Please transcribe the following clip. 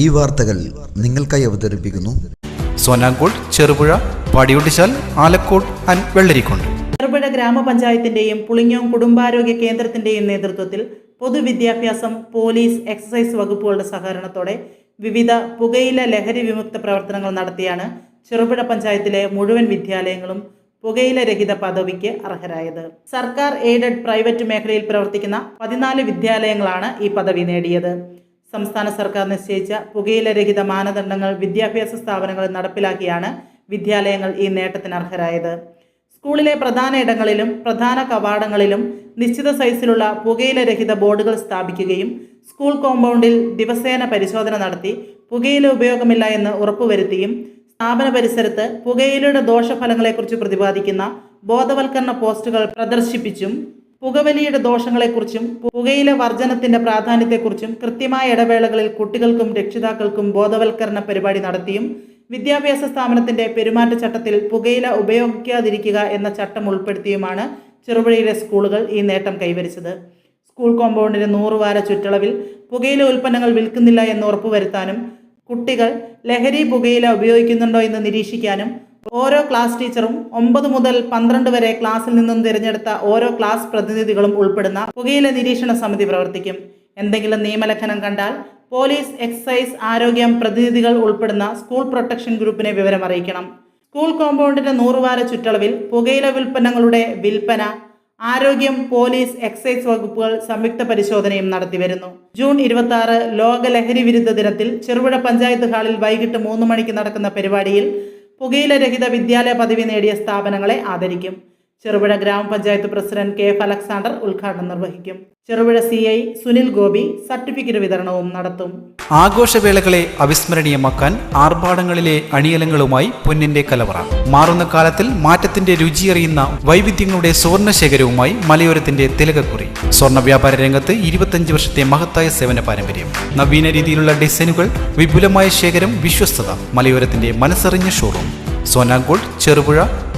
ഈ വാർത്തകൾ നിങ്ങൾക്കായി അവതരിപ്പിക്കുന്നു. സോനാങ്കോട് ചെറുപുഴ പാടിയൊട്ടിച്ചാൽ ആലക്കോട് ആൻഡ് വെള്ളരിക്കുണ്ട് ചെറുപുഴ ഗ്രാമപഞ്ചായത്തിന്റെയും പുളിങ്ങോം കുടുംബാരോഗ്യ കേന്ദ്രത്തിന്റെയും നേതൃത്വത്തിൽ പൊതുവിദ്യാഭ്യാസം പോലീസ് എക്സസൈസ് വകുപ്പുകളുടെ സഹകരണത്തോടെ വിവിധ പുകയില ലഹരി വിമുക്ത പ്രവർത്തനങ്ങൾ നടത്തിയാണ് ചെറുപുഴ പഞ്ചായത്തിലെ മുഴുവൻ വിദ്യാലയങ്ങളും പുകയില രഹിത പദവിക്ക് അർഹരായത്. സർക്കാർ എയ്ഡഡ് പ്രൈവറ്റ് മേഖലയിൽ പ്രവർത്തിക്കുന്ന പതിനാല് വിദ്യാലയങ്ങളാണ് ഈ പദവി നേടിയത്. സംസ്ഥാന സർക്കാർ നിശ്ചയിച്ച പുകയില രഹിത മാനദണ്ഡങ്ങൾ വിദ്യാഭ്യാസ സ്ഥാപനങ്ങളിൽ നടപ്പിലാക്കിയാണ് വിദ്യാലയങ്ങൾ ഈ നേട്ടത്തിന് അർഹരായത്. സ്കൂളിലെ പ്രധാന ഇടങ്ങളിലും പ്രധാന കവാടങ്ങളിലും നിശ്ചിത സൈസിലുള്ള പുകയില രഹിത ബോർഡുകൾ സ്ഥാപിക്കുകയും സ്കൂൾ കോമ്പൗണ്ടിൽ ദിവസേന പരിശോധന നടത്തി പുകയില ഉപയോഗമില്ല എന്ന് ഉറപ്പുവരുത്തിയും സ്ഥാപന പരിസരത്ത് പുകയിലയുടെ ദോഷഫലങ്ങളെക്കുറിച്ച് പ്രതിപാദിക്കുന്ന ബോധവൽക്കരണ പോസ്റ്റുകൾ പ്രദർശിപ്പിച്ചും പുകവലിയുടെ ദോഷങ്ങളെക്കുറിച്ചും പുകയില വർജനത്തിന്റെ പ്രാധാന്യത്തെക്കുറിച്ചും കൃത്യമായ ഇടവേളകളിൽ കുട്ടികൾക്കും രക്ഷിതാക്കൾക്കും ബോധവൽക്കരണ പരിപാടി നടത്തിയും വിദ്യാഭ്യാസ സ്ഥാപനത്തിന്റെ പെരുമാറ്റച്ചട്ടത്തിൽ പുകയില ഉപയോഗിക്കാതിരിക്കുക എന്ന ചട്ടം ഉൾപ്പെടുത്തിയുമാണ് ചെറുപുഴയിലെ സ്കൂളുകൾ ഈ നേട്ടം കൈവരിച്ചത്. സ്കൂൾ കോമ്പൗണ്ടിന് നൂറ് വാര ചുറ്റളവിൽ പുകയില ഉൽപ്പന്നങ്ങൾ വിൽക്കുന്നില്ല എന്ന് ഉറപ്പുവരുത്താനും കുട്ടികൾ ലഹരി പുകയില ഉപയോഗിക്കുന്നുണ്ടോ എന്ന് നിരീക്ഷിക്കാനും ഓരോ ക്ലാസ് ടീച്ചറും ഒമ്പത് മുതൽ പന്ത്രണ്ട് വരെ ക്ലാസ്സിൽ നിന്നും തിരഞ്ഞെടുത്ത ഓരോ ക്ലാസ് പ്രതിനിധികളും ഉൾപ്പെടുന്ന പുകയില നിരീക്ഷണ സമിതി പ്രവർത്തിക്കും. എന്തെങ്കിലും നിയമലംഘനം കണ്ടാൽ പോലീസ് എക്സൈസ് ആരോഗ്യം പ്രതിനിധികൾ ഉൾപ്പെടുന്ന സ്കൂൾ പ്രൊട്ടക്ഷൻ ഗ്രൂപ്പിനെ വിവരം അറിയിക്കണം. സ്കൂൾ കോമ്പൗണ്ടിന്റെ നൂറുവാര ചുറ്റളവിൽ പുകയില ഉൽപ്പന്നങ്ങളുടെ വിൽപ്പന ആരോഗ്യം പോലീസ് എക്സൈസ് വകുപ്പുകൾ സംയുക്ത പരിശോധനയും നടത്തിവരുന്നു ജൂൺ ഇരുപത്തി ആറ് ലോക ലഹരി വിരുദ്ധ ദിനത്തിൽ ചെറുപുഴ പഞ്ചായത്ത് ഹാളിൽ വൈകിട്ട് മൂന്ന് മണിക്ക് നടക്കുന്ന പരിപാടിയിൽ പുകയില രഹിത വിദ്യാലയ പദവി നേടിയ സ്ഥാപനങ്ങളെ ആദരിക്കും. ചെറുപുഴ ഗ്രാമപഞ്ചായത്ത് പ്രസിഡന്റ് കെ എഫ് അലക്സാണ്ടർ ഉദ്ഘാടനം നിർവഹിക്കും. Cherupuzha C I Sunil Gopi certificate വിതരണവും നടത്തും. ആഘോഷവേളകളെ അവിസ്മരണീയമാക്കാൻ ആർഭാടങ്ങളിലെ അണിയലങ്ങളുമായി പൊന്നിന്റെ കലവറ. മാറുന്ന കാലത്തിൽ മാറ്റത്തിന്റെ രുചിയറിയുന്ന വൈവിധ്യങ്ങളുടെ സ്വർണ ശേഖരവുമായി മലയോരത്തിന്റെ തിലകക്കുറി. സ്വർണ വ്യാപാര രംഗത്ത് ഇരുപത്തഞ്ച് വർഷത്തെ മഹത്തായ സേവന പാരമ്പര്യം. നവീന രീതിയിലുള്ള ഡിസൈനുകൾ വിപുലമായ ശേഖരം വിശ്വസ്തത മലയോരത്തിന്റെ മനസ്സറിഞ്ഞ ഷോറൂം സോനാങ്കോട് ചെറുപുഴ